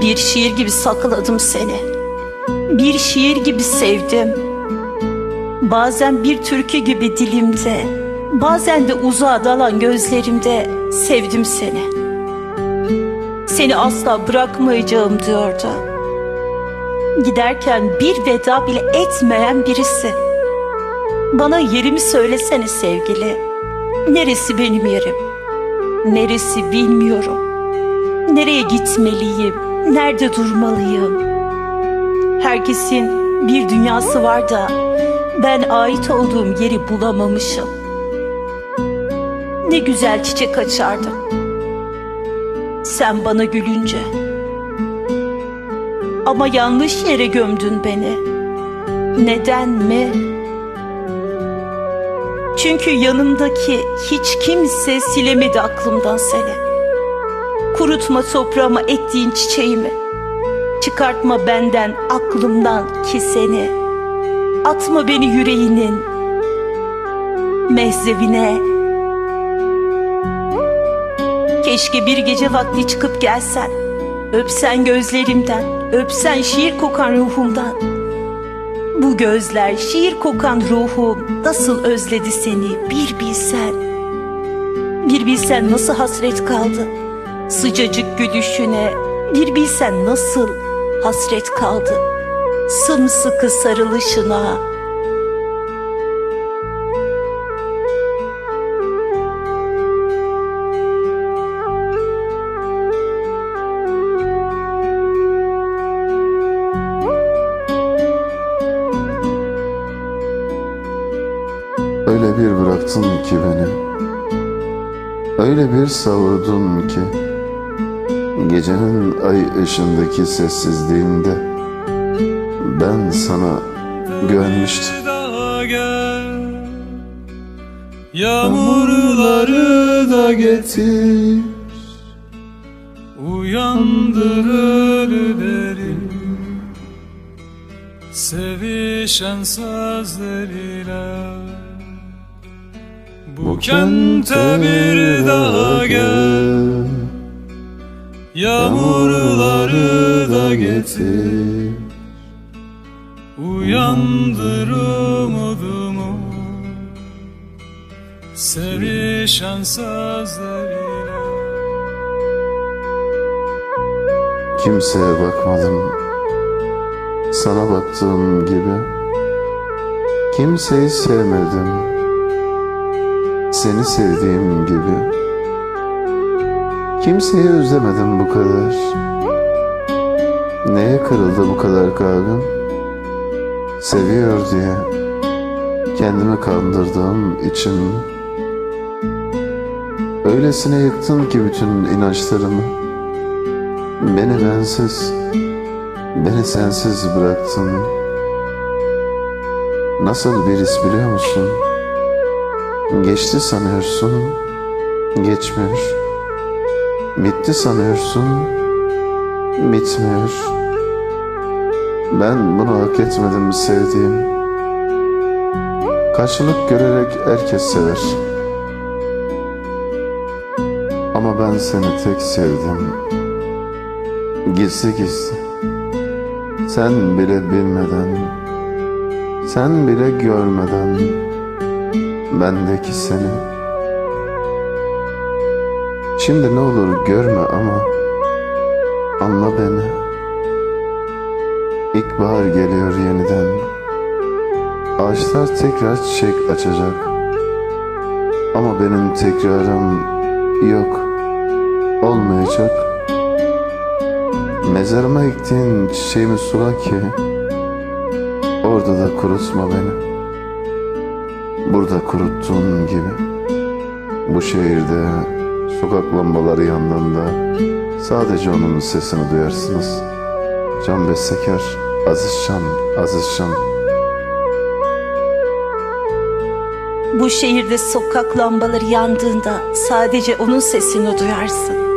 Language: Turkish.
Bir şiir gibi sakladım seni. Bir şiir gibi sevdim. Bazen bir türkü gibi dilimde, bazen de uzağa dalan gözlerimde sevdim seni. Seni asla bırakmayacağım diyordu. Giderken bir veda bile etmeyen birisi. Bana yerimi söylesene sevgili. Neresi benim yerim? Neresi bilmiyorum. Nereye gitmeliyim? Nerede durmalıyım? Herkesin bir dünyası var da ben ait olduğum yeri bulamamışım. Ne güzel çiçek açardı. Sen bana gülünce. Ama yanlış yere gömdün beni. Neden mi? Çünkü yanımdaki hiç kimse silemedi aklımdan seni. Kurutma toprağıma ektiğin çiçeğimi. Çıkartma benden aklımdan ki seni. Atma beni yüreğinin mehzevine. Keşke bir gece vakti çıkıp gelsen. Öpsen gözlerimden, öpsen şiir kokan ruhumdan. Bu gözler şiir kokan ruhum nasıl özledi seni bir bilsen. Bir bilsen nasıl hasret kaldı sıcacık gülüşüne. Bir bilsen nasıl hasret kaldı sımsıkı sarılışına. Öyle bir bıraktın ki beni Öyle bir savurdun ki Gecenin ay ışındaki sessizliğinde Ben sana güvenmiştim. Yağmurları da getir. Uyandır ölüleri Sevişen sözleriyle Bu kente bir daha gel Yağmurları da getir. Uyandır umudumu Sevişen sözleriyle Kimseye bakmadım. Sana baktığım gibi. Kimseyi sevmedim. Seni sevdiğim gibi Kimseyi özlemedim bu kadar Neye kırıldı bu kadar kalbim Seviyor diye Kendimi kandırdığım için? Öylesine yıktın ki bütün inançlarımı Beni bensiz, beni sensiz bıraktın. Nasıl bir his biliyor musun? Geçti sanıyorsun, geçmiyor. Bitti sanıyorsun, bitmiyor. Ben bunu hak etmedim sevdiğim. Karşılık görerek herkes sever. Ama ben seni tek sevdim. Gizli gizli Sen bile bilmeden Sen bile görmeden Bendeki seni Şimdi ne olur görme ama Anla beni. İlkbahar geliyor yeniden. Ağaçlar tekrar çiçek açacak. Ama benim tekrarım yok Olmayacak. Mezarıma ektiğin çiçeğimi sula ki Orada da kurutma beni. Burada kuruttuğun gibi Bu şehirde sokak lambaları yandığında Sadece onun sesini duyarsınız. Can Bestekar, Aziz Can, Aziz Can Bu şehirde sokak lambaları yandığında sadece onun sesini duyarsın.